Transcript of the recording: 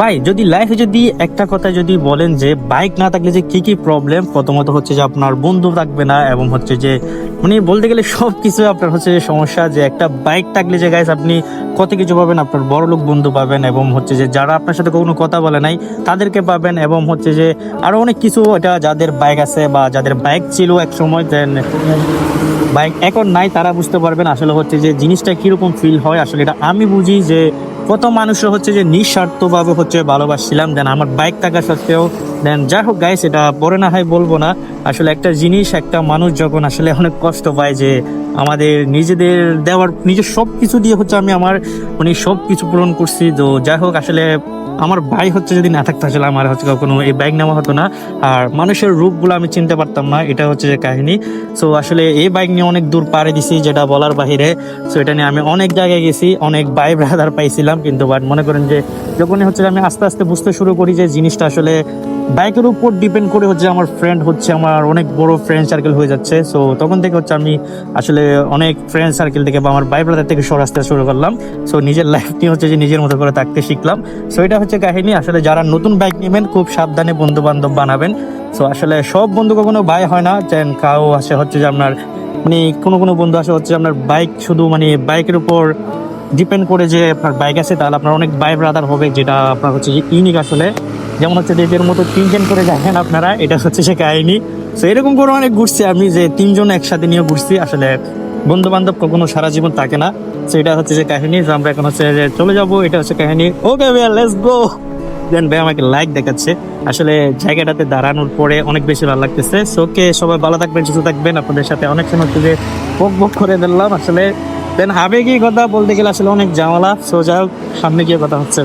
ভাই, যদি লাইফে যদি একটা কথা যদি বলেন যে বাইক না থাকলে যে কি কি প্রবলেম প্রথমত হচ্ছে যে আপনার বন্ধু থাকবে না এবং হচ্ছে যে মানে বলতে গেলে সব কিছু আপনার হচ্ছে যে সমস্যা যে একটা বাইক থাকলে যে গাইস আপনি কত কিছু পাবেন, আপনার বড় লোক বন্ধু পাবেন এবং হচ্ছে যে যারা আপনার সাথে কোনো কথা বলে নাই, তাদেরকে পাবেন এবং হচ্ছে যে আরও অনেক কিছু এটা যাদের বাইক আছে বা যাদের বাইক ছিল এক সময় দেন বাইক এখন নাই, তারা বুঝতে পারবেন আসলে হচ্ছে যে জিনিসটা কীরকম ফিল হয়। আসলে এটা আমি বুঝি যে কত মানুষ হচ্ছে যে নিঃস্বার্থভাবে হচ্ছে ভালোবাসছিলাম, দেন আমার বাইক থাকা সত্ত্বেও, দেন যাই হোক গাইস এটা পরে না হয় বলব না। আসলে একটা জিনিস, একটা মানুষ যখন আসলে অনেক কষ্ট পায় যে আমাদের নিজেদের দেওয়ার নিজের সব কিছু দিয়ে হচ্ছে আমি আমার মানে সব কিছু পূরণ করছি। তো যাই হোক, আসলে আমার ভাই হচ্ছে যদি না থাকতো, আসলে আমার হচ্ছে কখনো এই বাইক নেওয়া হতো না। আর মানুষের রূপগুলো আমি চিনতে পারতাম না, এটা হচ্ছে যে কাহিনী। সো আসলে এই বাইক নিয়ে অনেক দূর পাড়ে দিছি, যেটা বলার বাহিরে। সো এটা নিয়ে আমি অনেক জায়গায় গেছি, অনেক ভাই ব্রাদার পাইছিলাম, কিন্তু বাট মনে করেন যে যখনই হচ্ছে আমি আস্তে আস্তে বুঝতে শুরু করি যে জিনিসটা আসলে বাইকের উপর ডিপেন্ড করে হচ্ছে আমার ফ্রেন্ড হচ্ছে আমার অনেক বড় ফ্রেন্ড সার্কেল হয়ে যাচ্ছে। সো তখন থেকে হচ্ছে আমি আসলে অনেক ফ্রেন্ড সার্কেল থেকে বা আমার ভাই ব্রাদার থেকে সরে আসতে শুরু করলাম। সো নিজের লাইফ নিয়ে হচ্ছে যে নিজের মতো করে থাকতে শিখলাম। সো এটা হচ্ছে কাহিনী। আসলে যারা নতুন বাইক নেবেন, খুব সাবধানে বন্ধু বান্ধব বানাবেন। সো আসলে সব বন্ধু কখনো ভাই হয় না। যেন কাউ আসে হচ্ছে যে আপনার মানে কোনো কোনো বন্ধু আসে হচ্ছে আপনার বাইক শুধু মানে বাইকের উপর ডিপেন্ড করে যে আপনার বাইক আছে, তাহলে আপনার অনেক বাই ব্রাদার হবে যেটা আপনার হচ্ছে ইউনিক আসলে। যেমন হচ্ছে যে মতো তিনজন করে দেখেন আপনারা, এটা হচ্ছে সে কাহিনী। তো এরকম করে অনেক ঘুরছি আমি, যে তিনজন একসাথে নিয়ে ঘুরছি। আসলে বন্ধু বান্ধব কখনো সারা জীবন থাকে না। তো এটা হচ্ছে যে কাহিনী যে আমরা এখন হচ্ছে চলে যাব। এটা হচ্ছে কাহিনী। ওকে ভাইয়া লেটস গো দেন ভাই আমাকে লাইক দেখাচ্ছে। আসলে জায়গাটাতে দাঁড়ানোর পরে অনেক বেশি ভালো লাগতেছে। সো ওকে সবাই ভালো থাকবেন, সুস্থ থাকবেন। আপনাদের সাথে অনেক সময় হচ্ছে যে বক বক করে দিলাম আসলে। দেন আবেগী কথা বলতে গেলে আসলে অনেক ঝামেলা। সো যাই হোক, সামনে গিয়ে কথা হচ্ছে